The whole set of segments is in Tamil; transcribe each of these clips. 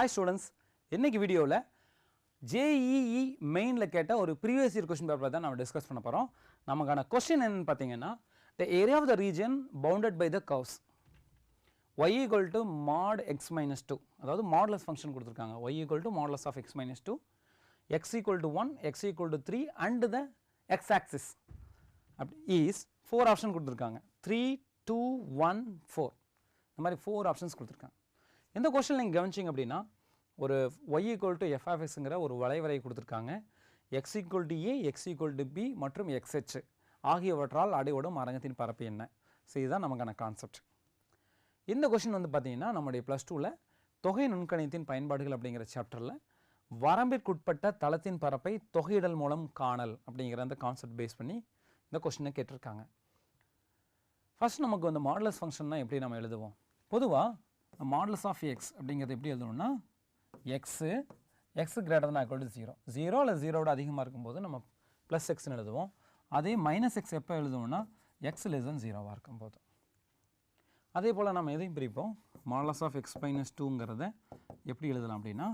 ஹாய் ஸ்டூடெண்ட்ஸ் இன்றைக்கி வீடியோவில் ஜேஇஇ மெயினில் கேட்ட ஒரு ப்ரீவியஸ் இயர் கொஸ்டின் பேப்பர் தான் நம்ம டிஸ்கஸ் பண்ண போகிறோம் நமக்கான கொஸ்டின் என்னன்னு பார்த்தீங்கன்னா the area of the region bounded by the curves y equal to mod x minus two அதாவது மாடலஸ் ஃபங்க்ஷன் கொடுத்துருக்காங்க. Y equal to modulus of x minus two x equal to one x equal to three and the x axis அப்படி இஸ் ஃபோர் ஆப்ஷன் கொடுத்துருக்காங்க. த்ரீ டூ ஒன் ஃபோர் இந்த மாதிரி ஃபோர் ஆப்ஷன்ஸ் கொடுத்துருக்காங்க. எந்த கொஷின் நீங்கள் கவனிச்சிங்க அப்படின்னா ஒரு ஒய் ஈக்குவல் டு f ஒரு வளைவரை கொடுத்துருக்காங்க. X equal to a x equal to b மற்றும் எக்ஸ்ஹெச் ஆகியவற்றால் அடையோடும் அரங்கத்தின் பரப்பு என்ன? ஸோ இதுதான் நமக்கான கான்செப்ட் இந்த கொஷின் வந்து பார்த்தீங்கன்னா நம்முடைய ப்ளஸ் டூவில் தொகை நுண்கணியத்தின் பயன்பாடுகள் அப்படிங்கிற சாப்டரில் வரம்பிற்குட்பட்ட தளத்தின் பரப்பை தொகையிடல் மூலம் காணல் அப்படிங்கிற அந்த கான்செப்ட் பேஸ் பண்ணி இந்த கொஷினை கேட்டிருக்காங்க. ஃபஸ்ட் நமக்கு வந்து மாடலஸ் ஃபங்க்ஷன்னா எப்படி நம்ம எழுதுவோம்? பொதுவாக மாடலஸ் ஆஃப் எக்ஸ் அப்படிங்கிறது எப்படி எழுதணும்னா x x greater than equal to zero zero இல்லை ஜீரோவோட அதிகமாக இருக்கும்போது நம்ம ப்ளஸ் எக்ஸ்னு எழுதுவோம். அதே மைனஸ் எக்ஸ் எப்போ எழுதுவோம்னா எக்ஸ் லெஸ் தன் ஜீரோவாக இருக்கும்போது. அதே போல் நம்ம எதையும் பிரிப்போம். மாடலஸ் ஆஃப் எக்ஸ் மைனஸ் டூங்கிறத எப்படி எழுதலாம் அப்படின்னா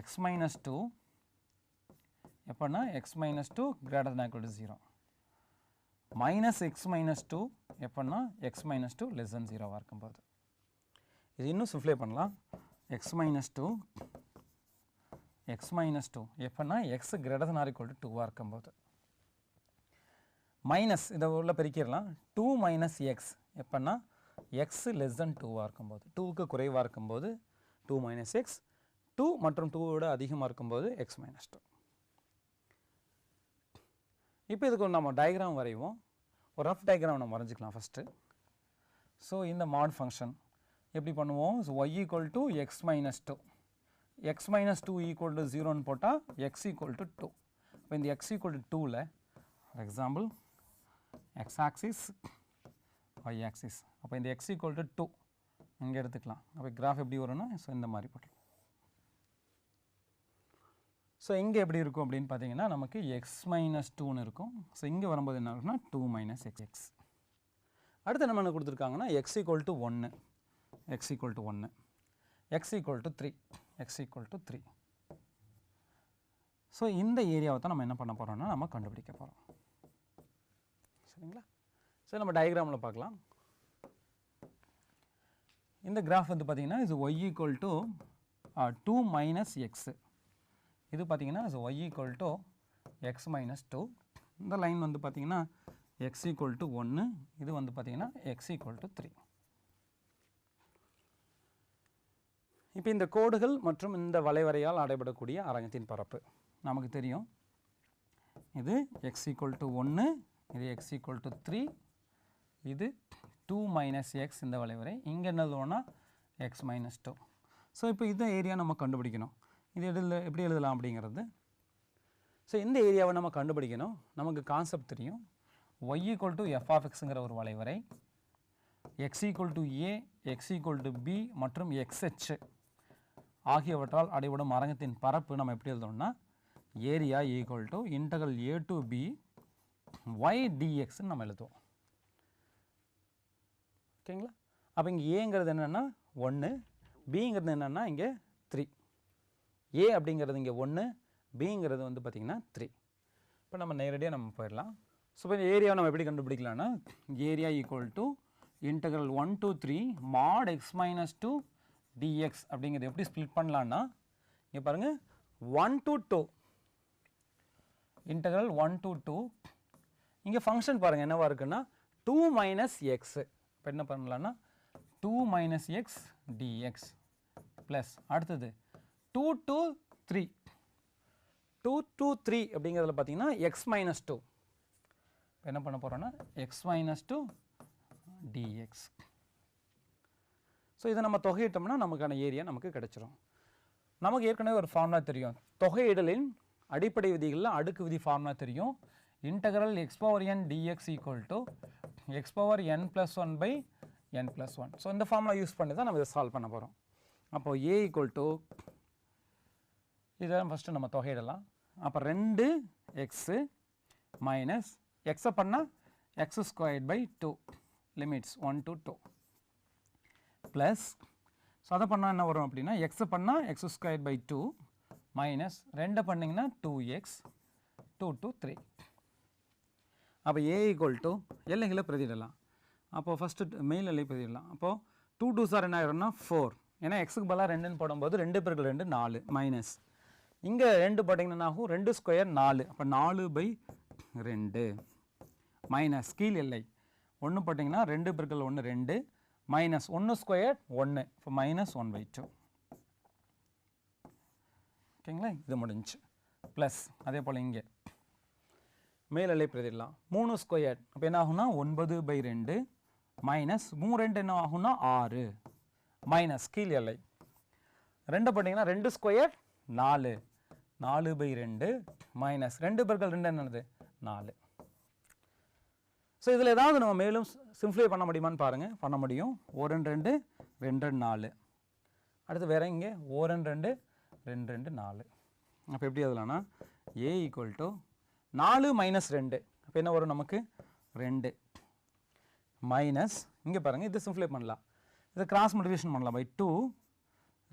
எக்ஸ் மைனஸ் டூ எப்போன்னா x minus two greater than equal to zero minus x minus two எப்போன்னா x minus two less than ஜீரோவாக இருக்கும்போது. இது இன்னும் சிம்ப்ளை பண்ணலாம். X minus two x minus two எப்போன்னா x greater than equal to டூவாக இருக்கும்போது. மைனஸ் இதை உள்ள பெருக்கிடலாம். டூ மைனஸ் எக்ஸ் எப்போன்னா எக்ஸ் லெஸ் தென் டூவாக இருக்கும்போது. டூவுக்கு குறைவாக இருக்கும்போது டூ மைனஸ் எக்ஸ் டூ மற்றும் டூவோட அதிகமாக இருக்கும்போது எக்ஸ் மைனஸ் டூ இப்போ இதுக்கு நம்ம டயக்ராம் வரைவோம். ஒரு ரஃப் டயக்ராம் நம்ம வரைஞ்சிக்கலாம் ஃபஸ்ட்டு ஸோ இந்த மாட் ஃபங்க்ஷன் எப்படி பண்ணுவோம்? So y equal to x minus two x minus two equal to ஜீரோன்னு போட்டால் எக்ஸ் ஈக்குவல் டு டூ இப்போ இந்த எக்ஸ் ஈக்குவல் டு டூவில் for example x axis y axis அப்போ இந்த எக்ஸ் ஈக்குவல் டு டூ இங்கே எடுத்துக்கலாம். அப்போ கிராஃப் எப்படி வரும்னா ஸோ இந்த மாதிரி போட்டுருலாம் ஸோ இங்கே எப்படி இருக்கும் அப்படின்னு பார்த்தீங்கன்னா நமக்கு எக்ஸ் மைனஸ் டூன்னு இருக்கும். ஸோ இங்கே வரும்போது என்ன இருக்குன்னா டூ மைனஸ் எக்ஸ் எக்ஸ் அடுத்து நம்ம என்ன கொடுத்துருக்காங்கன்னா எக்ஸ் ஈக்குவல் டு ஒன்று எக்ஸ் ஈக்குவல் டு ஒன்று x equal to three x equal to three so இந்த ஏரியாவை தான் நம்ம என்ன பண்ண போகிறோம்னா நம்ம கண்டுபிடிக்க போகிறோம் சரிங்களா? சரி நம்ம டயக்ராமில் பார்க்கலாம். இந்த கிராஃப் வந்து பார்த்தீங்கன்னா இது y equal to two minus x இது பார்த்தீங்கன்னா is y equal to x minus two இந்த லைன் வந்து பார்த்திங்கன்னா எக்ஸ் ஈக்குவல் டு ஒன்று இது வந்து பார்த்தீங்கன்னா எக்ஸ் ஈக்குவல் டு த்ரீ இப்போ இந்த கோடுகள் மற்றும் இந்த வளைவரையால் அடைபடக்கூடிய அரங்கத்தின் பரப்பு. நமக்கு தெரியும். இது எக்ஸ் ஈக்குவல் டு ஒன்று இது எக்ஸ் ஈக்குவல் டு த்ரீ இது டூ மைனஸ் எக்ஸ் இந்த வளைவரை. இங்கே என்னதுவோன்னா எக்ஸ் மைனஸ் டூ ஸோ இப்போ இந்த ஏரியா நம்ம கண்டுபிடிக்கணும். இது எழுத எப்படி எழுதலாம் அப்படிங்கிறது. ஸோ இந்த ஏரியாவை நம்ம கண்டுபிடிக்கணும். நமக்கு கான்செப்ட் தெரியும். Y equal to f of எக்ஸுங்கிற ஒரு வளைவரை x equal to a x equal to b மற்றும் எக்ஸ்ஹெச் ஆகியவற்றால் அடைபடும் அரங்கத்தின் பரப்பு நம்ம எப்படி எழுதணும்னா area equal to integral a to b y டிஎக்ஸ்ன்னு நம்ம எழுதுவோம். ஓகேங்களா? அப்போ இங்கே ஏங்கிறது என்னென்னா ஒன்று பிங்கிறது என்னென்னா இங்கே த்ரீ ஏ அப்படிங்கிறது இங்கே ஒன்று பிங்கிறது வந்து பார்த்திங்கன்னா த்ரீ இப்போ நம்ம நேரடியாக நம்ம போயிடலாம். ஸோ இப்போ இந்த ஏரியாவை நம்ம எப்படி கண்டுபிடிக்கலாம்னா area equal to integral one two three mod x minus two dx அப்படிங்கிறது எப்படி ஸ்ப்ளிட் பண்ணலான்னா இங்கே பாருங்கள் one to two integral one to two இங்கே ஃபங்க்ஷன் பாருங்கள் என்னவாக இருக்குன்னா டூ மைனஸ் எக்ஸு இப்போ என்ன பண்ணலான்னா two minus x dx plus அடுத்தது two two three two two three அப்படிங்கிறதுல பார்த்தீங்கன்னா எக்ஸ் மைனஸ் டூ இப்போ என்ன பண்ண போகிறோன்னா x minus two dx so இதை நம்ம தொகையிட்டோம்னா நமக்கான ஏரியா நமக்கு கிடைச்சிரும். நமக்கு ஏற்கனவே ஒரு ஃபார்முலா தெரியும். தொகையிடலின் அடிப்படை விதிகளில் அடுக்கு விதி ஃபார்முலா தெரியும். Integral x power n dx equal to x power n plus one by n plus one so இந்த ஃபார்முலா யூஸ் பண்ணி தான் நம்ம இதை சால்வ் பண்ண போகிறோம் அப்போது ஏ ஈக்குவல் டு இதை ஃபஸ்ட்டு நம்ம தொகையிடலாம். அப்போ ரெண்டு எக்ஸு மைனஸ் எக்ஸை பண்ணால் x squared by two limits one to two plus so அதை பண்ணால் என்ன வரும் அப்படின்னா எக்ஸை பண்ணால் x square by two minus ரெண்டை பண்ணிங்கன்னா two x two two three அப்போ ஏ ஈக்குவல் டு எல்லைகளை பிரதிடலாம் அப்போது ஃபஸ்ட்டு மெயில் எல்லை பிரதிடலாம் அப்போது டூ டூ சார் என்ன ஆயிரும்னா ஃபோர் ஏன்னா எக்ஸுக்கு பதிலாக ரெண்டுன்னு போடும்போது ரெண்டு பேருக்கு ரெண்டு நாலு மைனஸ் இங்கே ரெண்டு போட்டிங்கன்னா ஆகும்? ரெண்டு ஸ்கொயர் நாலு. அப்போ நாலு பை ரெண்டு மைனஸ் கீழ் எல்லை. ஒன்று போட்டிங்கன்னா ரெண்டு பெருக்கள் ஒன்று ரெண்டு மைனஸ் ஒன்று ஸ்கொயர் ஒன்று இப்போ மைனஸ் ஒன் பை டூ ஓகேங்களா? இது முடிஞ்சு. ப்ளஸ் அதே போல் இங்கே. மேலலை பிரதிடலாம். மூணு ஸ்கொயர் அப்போ என்ன ஆகும்னா ஒன்பது பை ரெண்டு மைனஸ் மூணு ரெண்டு என்ன ஆகும்னா ஆறு. மைனஸ் கீழ் எல்லை ரெண்டு போட்டிங்கன்னா ரெண்டு ஸ்கொயர் நாலு. நாலு பை ரெண்டு மைனஸ் ரெண்டு பெருக்கள் ரெண்டு என்னது? நாலு. ஸோ இதில் ஏதாவது நம்ம மேலும் சிம்ப்ளிஃபை பண்ண முடியுமான்னு பாருங்கள் பண்ண முடியும். ஓரன் ரெண்டு ரெண்டு ரெண்டு நாலு. அடுத்து வேற இங்கே ஓரன் ரெண்டு ரெண்டு ரெண்டு நாலு. அப்போ எப்படி அதுலனா ஏ ஈக்குவல் டு நாலு மைனஸ் ரெண்டு. அப்போ என்ன வரும் நமக்கு? ரெண்டு. மைனஸ் இங்கே பாருங்கள் இது சிம்ப்ளிஃபை பண்ணலாம். இதை கிராஸ் மல்டிபிகேஷன் பண்ணலாம். பை டூ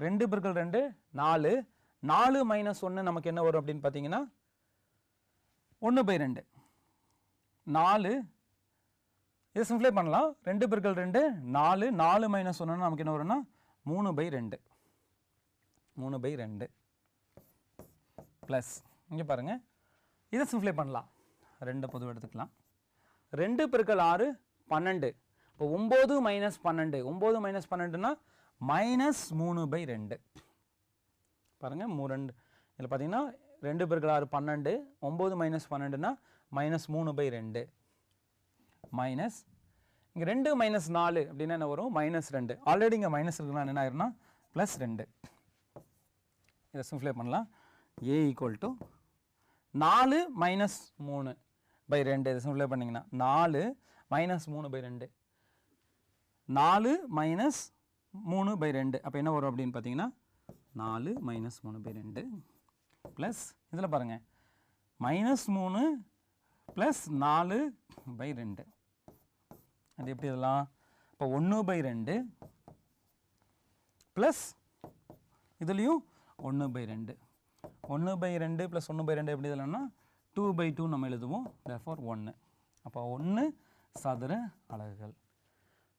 ரெண்டு பெருக்கள் ரெண்டு நாலு. நாலு மைனஸ் ஒன்று நமக்கு என்ன வரும் அப்படின்னு பார்த்தீங்கன்னா ஒன்று பை ரெண்டு. நாலு இதை சிம்ப்ளை பண்ணலாம். ரெண்டு பெருக்கள் ரெண்டு நாலு. நாலு மைனஸ் ஒன்றுனா நமக்கு என்ன வரும்னா மூணு பை ரெண்டு. மூணு பை ரெண்டு. ப்ளஸ் இங்கே பாருங்கள் இதை சிம்ப்ளை பண்ணலாம். ரெண்டு பொதுவாக எடுத்துக்கலாம். ரெண்டு பெருக்கள் ஆறு பன்னெண்டு. இப்போ ஒம்பது மைனஸ் பன்னெண்டு. ஒம்பது மைனஸ் பன்னெண்டுனா மைனஸ் மூணு பை ரெண்டு. பாருங்கள் மூ ரெண்டு. இதில் பார்த்தீங்கன்னா ரெண்டு பெருக்கள் ஆறு பன்னெண்டு. ஒம்பது மைனஸ் பன்னெண்டுனா மைனஸ் மூணு பை ரெண்டு. மைனஸ் இங்கே ரெண்டு மைனஸ் நாலு அப்படின்னா என்ன வரும்? மைனஸ் ரெண்டு. ஆல்ரெடி இங்கே மைனஸ் இருக்குன்னா என்ன ஆயிரும்னா? ப்ளஸ் ரெண்டு. இதை சிம்ப்ளை பண்ணலாம். ஏ ஈக்குவல் டு நாலு மைனஸ் மூணு பை ரெண்டு. இதை சிம்ப்ளை பண்ணிங்கன்னா நாலு மைனஸ் மூணு பை ரெண்டு. நாலு மைனஸ் மூணு பை ரெண்டு. அப்போ என்ன வரும் அப்படின்னு பார்த்தீங்கன்னா நாலு மைனஸ் மூணு பை ரெண்டு ப்ளஸ் இதில் பாருங்கள் மைனஸ் மூணு ப்ளஸ் நாலு பை ரெண்டு. அது எப்படி இதெல்லாம்? இப்போ ஒன்று பை ரெண்டு ப்ளஸ் இதுலேயும் ஒன்று பை ரெண்டு. ஒன்று பை ரெண்டு ப்ளஸ் ஒன்று பை ரெண்டு எப்படி இதெல்லாம்னா? டூ பை டூ நம்ம எழுதுவோம். டெஃபோர் ஒன்று அப்போ ஒன்று சதுர அலகுகள்.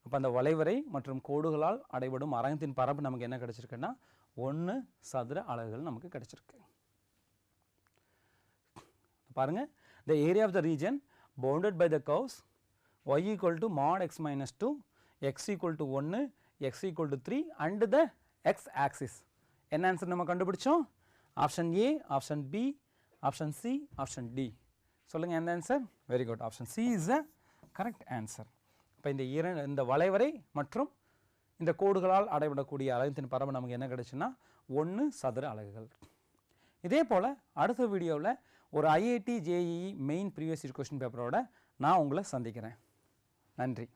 அப்போ அந்த வளைவரை மற்றும் கோடுகளால் அடைபடும் அரங்கத்தின் பரப்பு நமக்கு என்ன கிடச்சிருக்குன்னா? ஒன்று சதுர அலகுகள் நமக்கு கிடச்சிருக்கு. பாருங்கள் the area of the region bounded by the curves y equal to mod x minus 2 x equal to 1 x equal to 3 and the x axis. என்ன ஆன்சர் நம்ம கண்டுபிடிச்சோம்? Option A option B option C option D சொல்லுங்கள் எந்த answer very good option C is a correct answer இப்போ இந்த இர இந்த வளைவரை மற்றும் இந்த கோடுகளால் அடைபடக்கூடிய அலகத்தின் பரப்பு நமக்கு என்ன கிடைச்சுன்னா? ஒன்று சதுர அலகுகள். இதே போல் அடுத்த வீடியோவில் ஒரு IIT JEE main previous year question பேப்பரோட நான் உங்களை சந்திக்கிறேன். நன்றி.